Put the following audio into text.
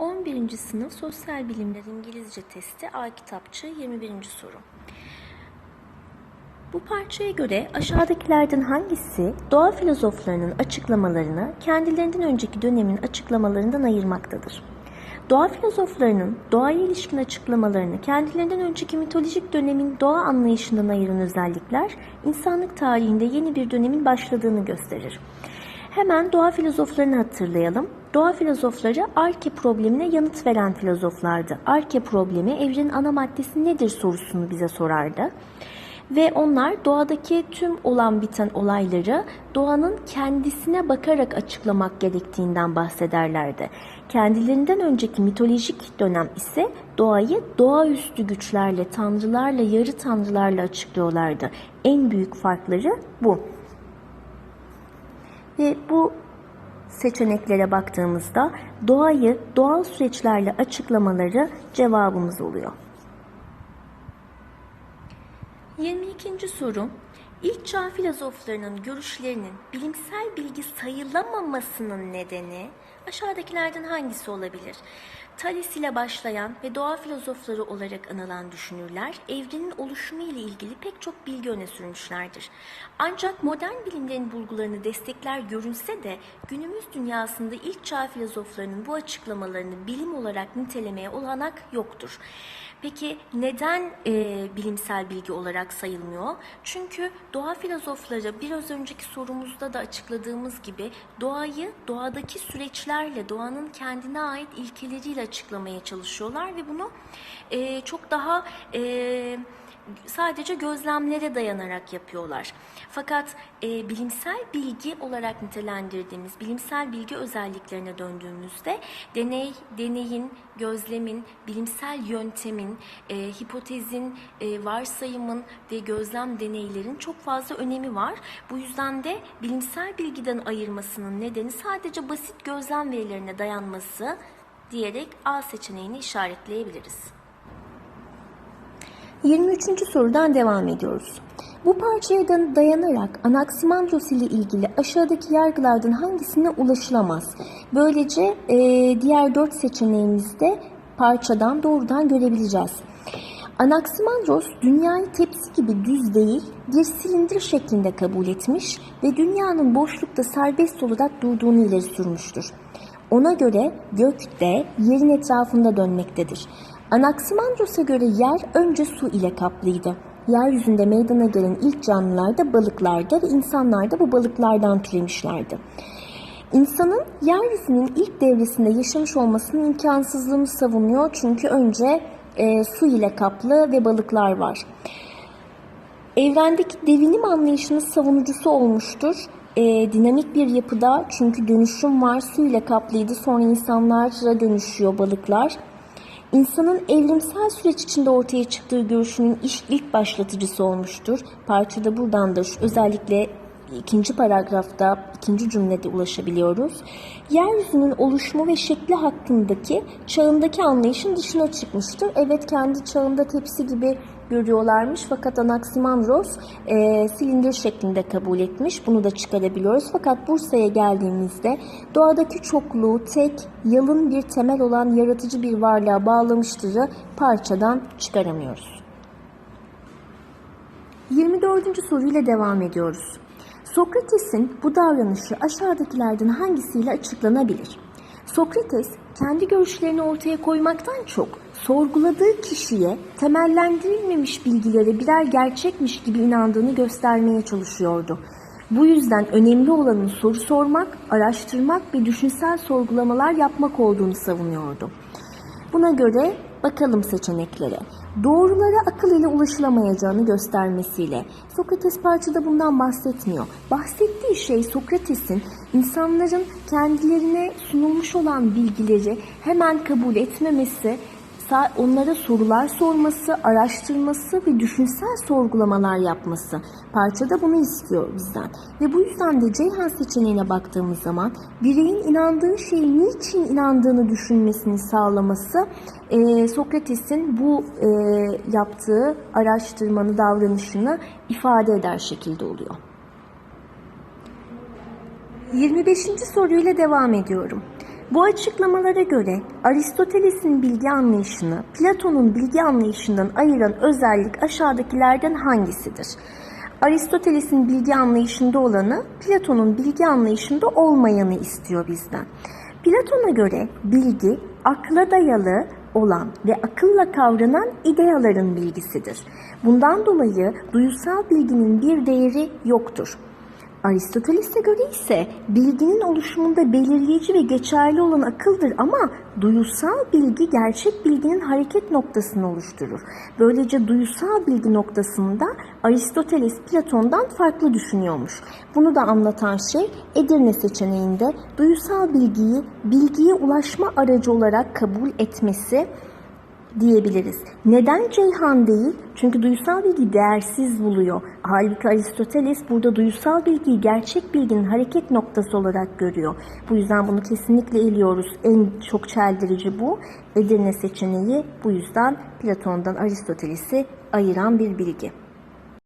11. Sınıf Sosyal Bilimler İngilizce Testi A Kitapçı 21. Soru. Bu parçaya göre aşağıdakilerden hangisi doğa filozoflarının açıklamalarını kendilerinden önceki dönemin açıklamalarından ayırmaktadır? Doğa filozoflarının doğaya ilişkin açıklamalarını kendilerinden önceki mitolojik dönemin doğa anlayışından ayıran özellikler insanlık tarihinde yeni bir dönemin başladığını gösterir. Hemen doğa filozoflarını hatırlayalım. Doğa filozofları arke problemine yanıt veren filozoflardı. Arke problemi evrenin ana maddesi nedir sorusunu bize sorardı. Ve onlar doğadaki tüm olan biten olayları doğanın kendisine bakarak açıklamak gerektiğinden bahsederlerdi. Kendilerinden önceki mitolojik dönem ise doğayı doğaüstü güçlerle, tanrılarla, yarı tanrılarla açıklıyorlardı. En büyük farkları bu. Ve bu seçeneklere baktığımızda doğayı doğal süreçlerle açıklamaları cevabımız oluyor. 22. soru. İlk çağ filozoflarının görüşlerinin bilimsel bilgi sayılamamasının nedeni aşağıdakilerden hangisi olabilir? Thales ile başlayan ve doğa filozofları olarak anılan düşünürler, evrenin oluşumu ile ilgili pek çok bilgi öne sürmüşlerdir. Ancak modern bilimlerin bulgularını destekler görünse de günümüz dünyasında ilk çağ filozoflarının bu açıklamalarını bilim olarak nitelemeye olanak yoktur. Peki neden e, bilimsel bilgi olarak sayılmıyor? Çünkü doğa filozofları biraz önceki sorumuzda da açıkladığımız gibi doğayı doğadaki süreçlerle, doğanın kendine ait ilkeleriyle açıklamaya çalışıyorlar ve bunu e, çok daha e, sadece gözlemlere dayanarak yapıyorlar. Fakat e, bilimsel bilgi olarak nitelendirdiğimiz bilimsel bilgi özelliklerine döndüğümüzde deney, deneyin, gözlemin, bilimsel yöntemin, e, hipotezin, e, varsayımın ve gözlem deneylerin çok fazla önemi var. Bu yüzden de bilimsel bilgiden ayırmasının nedeni sadece basit gözlem verilerine dayanması diyerek A seçeneğini işaretleyebiliriz. 23. sorudan devam ediyoruz. Bu parçaya da dayanarak Anaximandros ile ilgili aşağıdaki yargılardan hangisine ulaşılamaz? Böylece e, diğer dört seçeneğimizde parçadan doğrudan görebileceğiz. Anaximandros dünyayı tepsi gibi düz değil bir silindir şeklinde kabul etmiş ve dünyanın boşlukta serbest olarak durduğunu ileri sürmüştür. Ona göre gök de yerin etrafında dönmektedir. Anaximandros'a göre yer önce su ile kaplıydı. Yeryüzünde meydana gelen ilk canlılar da balıklardı ve insanlar da bu balıklardan türemişlerdi. İnsanın yeryüzünün ilk devresinde yaşamış olmasının imkansızlığını savunuyor çünkü önce e, su ile kaplı ve balıklar var. Evrendeki devinim anlayışının savunucusu olmuştur. E, dinamik bir yapıda çünkü dönüşüm var su ile kaplıydı sonra insanlara dönüşüyor balıklar. İnsanın evrimsel süreç içinde ortaya çıktığı görüşünün ilk başlatıcısı olmuştur. Parçada buradandır. Özellikle ikinci paragrafta, ikinci cümlede ulaşabiliyoruz. Yeryüzünün oluşumu ve şekli hakkındaki çağındaki anlayışın dışına çıkmıştır. Evet kendi çağında tepsi gibi görüyorlarmış fakat Anaximandros e, silindir şeklinde kabul etmiş. Bunu da çıkarabiliyoruz. Fakat Bursa'ya geldiğimizde doğadaki çokluğu tek, yalın bir temel olan yaratıcı bir varlığa bağlamıştırı parçadan çıkaramıyoruz. 24. soruyla devam ediyoruz. Sokrates'in bu davranışı aşağıdakilerden hangisiyle açıklanabilir? Sokrates kendi görüşlerini ortaya koymaktan çok sorguladığı kişiye temellendirilmemiş bilgileri birer gerçekmiş gibi inandığını göstermeye çalışıyordu. Bu yüzden önemli olanın soru sormak, araştırmak ve düşünsel sorgulamalar yapmak olduğunu savunuyordu. Buna göre bakalım seçeneklere. Doğrulara akıl ile ulaşılamayacağını göstermesiyle. Sokrates parçada bundan bahsetmiyor. Bahsettiği şey Sokrates'in insanların kendilerine sunulmuş olan bilgileri hemen kabul etmemesi, onlara sorular sorması, araştırması ve düşünsel sorgulamalar yapması. Parçada bunu istiyor bizden. Ve bu yüzden de Ceyhan seçeneğine baktığımız zaman bireyin inandığı şeyi niçin inandığını düşünmesini sağlaması e, Sokrates'in bu e, yaptığı araştırmanı, davranışını ifade eder şekilde oluyor. 25. soruyla devam ediyorum. Bu açıklamalara göre Aristoteles'in bilgi anlayışını Platon'un bilgi anlayışından ayıran özellik aşağıdakilerden hangisidir? Aristoteles'in bilgi anlayışında olanı Platon'un bilgi anlayışında olmayanı istiyor bizden. Platon'a göre bilgi akla dayalı olan ve akılla kavranan ideaların bilgisidir. Bundan dolayı duyusal bilginin bir değeri yoktur. Aristoteles'e göre ise bilginin oluşumunda belirleyici ve geçerli olan akıldır ama duyusal bilgi gerçek bilginin hareket noktasını oluşturur. Böylece duyusal bilgi noktasında Aristoteles Platon'dan farklı düşünüyormuş. Bunu da anlatan şey Edirne seçeneğinde duyusal bilgiyi bilgiye ulaşma aracı olarak kabul etmesi diyebiliriz. Neden Ceyhan değil? Çünkü duysal bilgi değersiz buluyor. Halbuki Aristoteles burada duysal bilgiyi gerçek bilginin hareket noktası olarak görüyor. Bu yüzden bunu kesinlikle eliyoruz. En çok çeldirici bu. Edirne seçeneği bu yüzden Platon'dan Aristoteles'i ayıran bir bilgi.